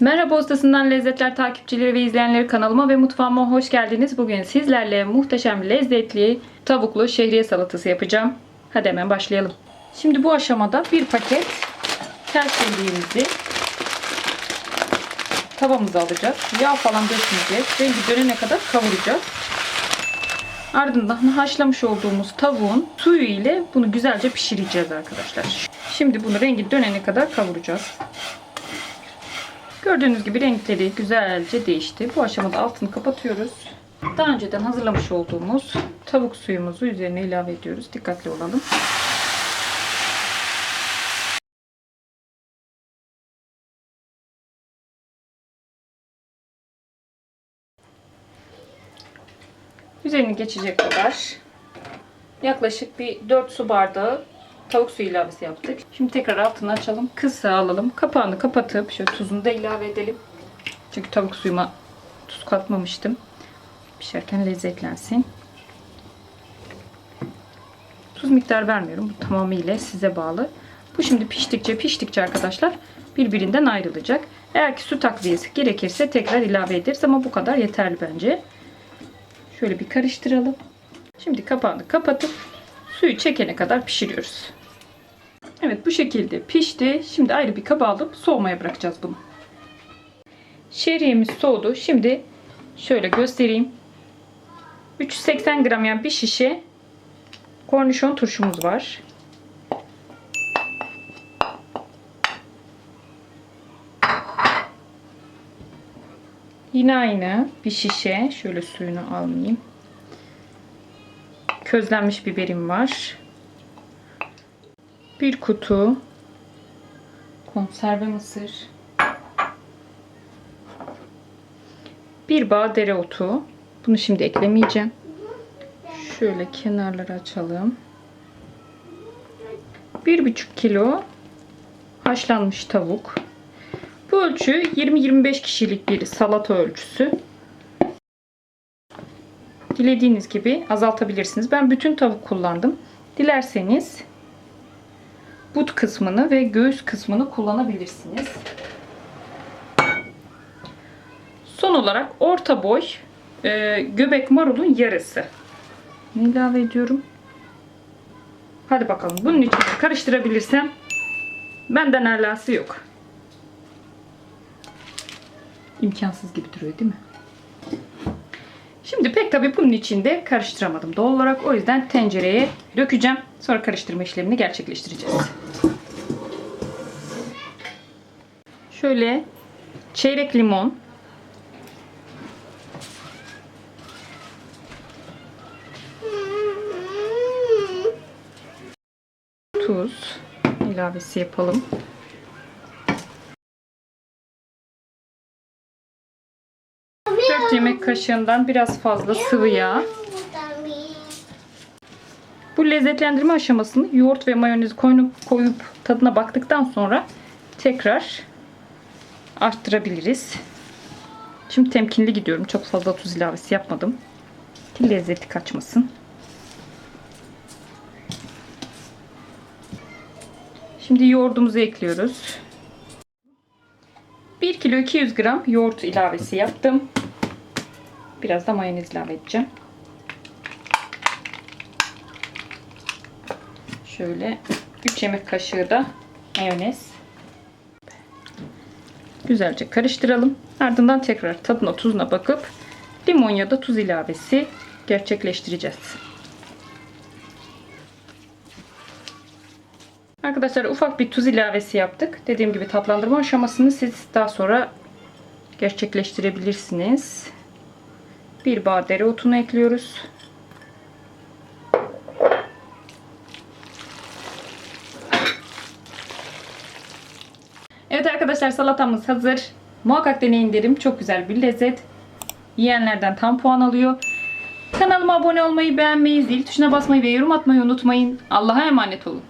Merhaba ustasından lezzetler takipçileri ve izleyenleri kanalıma ve mutfağıma hoş geldiniz. Bugün sizlerle muhteşem lezzetli tavuklu şehriye salatası yapacağım. Hadi hemen başlayalım. Şimdi bu aşamada bir paket tel şehriyemizi tavamıza alacağız. Yağ falan dökmeyeceğiz. Rengi dönene kadar kavuracağız. Ardından haşlamış olduğumuz tavuğun suyu ile bunu güzelce pişireceğiz arkadaşlar. Şimdi bunu rengi dönene kadar kavuracağız. Gördüğünüz gibi renkleri güzelce değişti. Bu aşamada altını kapatıyoruz. Daha önceden hazırlamış olduğumuz tavuk suyumuzu üzerine ilave ediyoruz. Dikkatli olalım. Üzerini geçecek kadar yaklaşık bir 4 su bardağı tavuk suyu ilavesi yaptık. Şimdi tekrar altını açalım. Kısa alalım. Kapağını kapatıp şöyle tuzunu da ilave edelim. Çünkü tavuk suyuma tuz katmamıştım. Pişerken lezzetlensin. Tuz miktarı vermiyorum. Bu tamamıyla size bağlı. Bu şimdi piştikçe piştikçe arkadaşlar birbirinden ayrılacak. Eğer ki su takviyesi gerekirse tekrar ilave ederiz ama bu kadar yeterli bence. Şöyle bir karıştıralım. Şimdi kapağını kapatıp suyu çekene kadar pişiriyoruz. Evet bu şekilde pişti. Şimdi ayrı bir kaba alıp soğumaya bırakacağız bunu. Şehriyemiz soğudu. Şimdi şöyle göstereyim. 380 gram yani bir şişe kornişon turşumuz var. Yine aynı bir şişe. Şöyle suyunu almayayım. Közlenmiş biberim var. Bir kutu konserve mısır. Bir bağ dereotu. Bunu şimdi eklemeyeceğim. Şöyle kenarları açalım. Bir buçuk kilo haşlanmış tavuk. Bu ölçü 20-25 kişilik bir salata ölçüsü. Dilediğiniz gibi azaltabilirsiniz. Ben bütün tavuk kullandım. Dilerseniz but kısmını ve göğüs kısmını kullanabilirsiniz. Son olarak orta boy e, göbek marulun yarısı. Ne ilave ediyorum? Hadi bakalım. Bunun için karıştırabilirsem benden alası yok. İmkansız gibi duruyor değil mi? Şimdi pek tabii bunun içinde karıştıramadım doğal olarak. O yüzden tencereye dökeceğim. Sonra karıştırma işlemini gerçekleştireceğiz. Şöyle çeyrek limon. Tuz ilavesi yapalım. 4 yemek kaşığından biraz fazla sıvı yağ. Bu lezzetlendirme aşamasını yoğurt ve mayonez koyup, koyup tadına baktıktan sonra tekrar arttırabiliriz. Şimdi temkinli gidiyorum. Çok fazla tuz ilavesi yapmadım. Ki lezzeti kaçmasın. Şimdi yoğurdumuzu ekliyoruz. 1 kilo 200 gram yoğurt ilavesi yaptım. Biraz da mayonez ilave edeceğim. Şöyle 3 yemek kaşığı da mayonez. Güzelce karıştıralım. Ardından tekrar tadına tuzuna bakıp limon ya da tuz ilavesi gerçekleştireceğiz. Arkadaşlar ufak bir tuz ilavesi yaptık. Dediğim gibi tatlandırma aşamasını siz daha sonra gerçekleştirebilirsiniz. Bir bağ dereotunu ekliyoruz. Evet arkadaşlar salatamız hazır. Muhakkak deneyin derim. Çok güzel bir lezzet. Yiyenlerden tam puan alıyor. Kanalıma abone olmayı, beğenmeyi, zil tuşuna basmayı ve yorum atmayı unutmayın. Allah'a emanet olun.